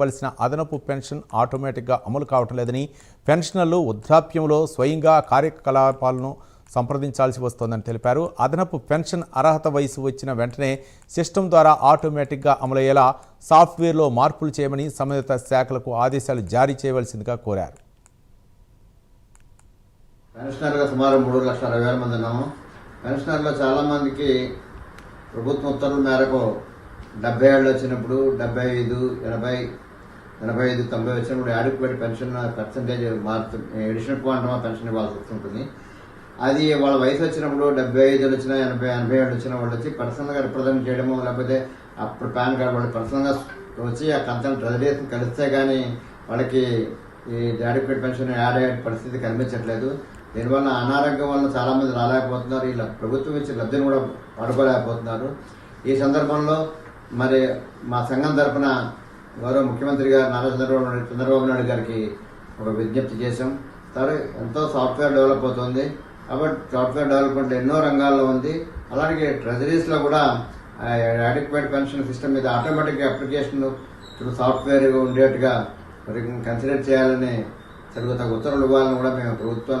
ఇవ్వాల్సిన అదనపు పెన్షన్ ఆటోమేటిక్గా అమలు కావటం లేదని పెన్షనర్లు వృద్ధాప్యంలో స్వయంగా కార్యకలాపాలను సంప్రదించాల్సి వస్తోందని తెలిపారు. అదనపు పెన్షన్ అర్హత వయసు వచ్చిన వెంటనే సిస్టమ్ ద్వారా ఆటోమేటిక్గా అమలయ్యేలా సాఫ్ట్వేర్లో మార్పులు చేయమని సంబంధిత శాఖలకు ఆదేశాలు జారీ చేయవలసిందిగా కోరారు. పెన్షనర్గా సుమారు మూడు లక్షల అరవై వేల మంది ఉన్నాము. పెన్షనర్లో చాలామందికి ప్రభుత్వ ఉత్తర్వుల మేరకు డెబ్బై ఏళ్ళు వచ్చినప్పుడు డెబ్బై ఐదు ఎనభై ఎనభై ఐదు తొంభై వచ్చినప్పుడు యాడిక్వేట్ పెన్షన్ పర్సంటేజ్ మారుతుంది ఎడిషనల్ క్వాంటమ్ పెన్షన్ ఇవ్వాల్సి వస్తుంటుంది. అది వాళ్ళ వయసు వచ్చినప్పుడు డెబ్బై ఐదు వచ్చినా ఎనభై ఎనభై ఏళ్ళు వచ్చిన వాళ్ళు వచ్చి పర్సనల్గా రిప్రజెంట్ చేయడము లేకపోతే అప్పుడు పాన్ కార్డు వాళ్ళు పర్సనల్గా వచ్చి ఆ కంతను రెసిడేషన్ కలిస్తే కానీ వాళ్ళకి ఈ అడిక్వేట్ పెన్షన్ యాడ్ అయ్యే పరిస్థితి కనిపించట్లేదు. దీనివల్ల అనారోగ్యం వల్ల చాలామంది రాలేకపోతున్నారు. ఇలా ప్రభుత్వం ఇచ్చే లబ్ధిని కూడా పడుకోలేకపోతున్నారు ఈ సందర్భంలో మరి మా సంఘం తరఫున గౌరవ ముఖ్యమంత్రి గారు నారా చంద్రబాబు నాయుడు చంద్రబాబు నాయుడు గారికి ఒక విజ్ఞప్తి చేశాం. సరే ఎంతో సాఫ్ట్వేర్ డెవలప్ అవుతుంది. కాబట్టి సాఫ్ట్వేర్ డెవలప్మెంట్ ఎన్నో రంగాల్లో ఉంది. అలాగే ట్రెజరీస్లో కూడా అడిక్వేట్ పెన్షన్ సిస్టమ్ మీద ఆటోమేటిక్ అప్లికేషన్ ఇప్పుడు సాఫ్ట్వేర్ ఉండేట్టుగా మరి కన్సిడర్ చేయాలని సరిగ్గా ఉత్తర్వులు ఇవ్వాలని కూడా మేము ప్రభుత్వం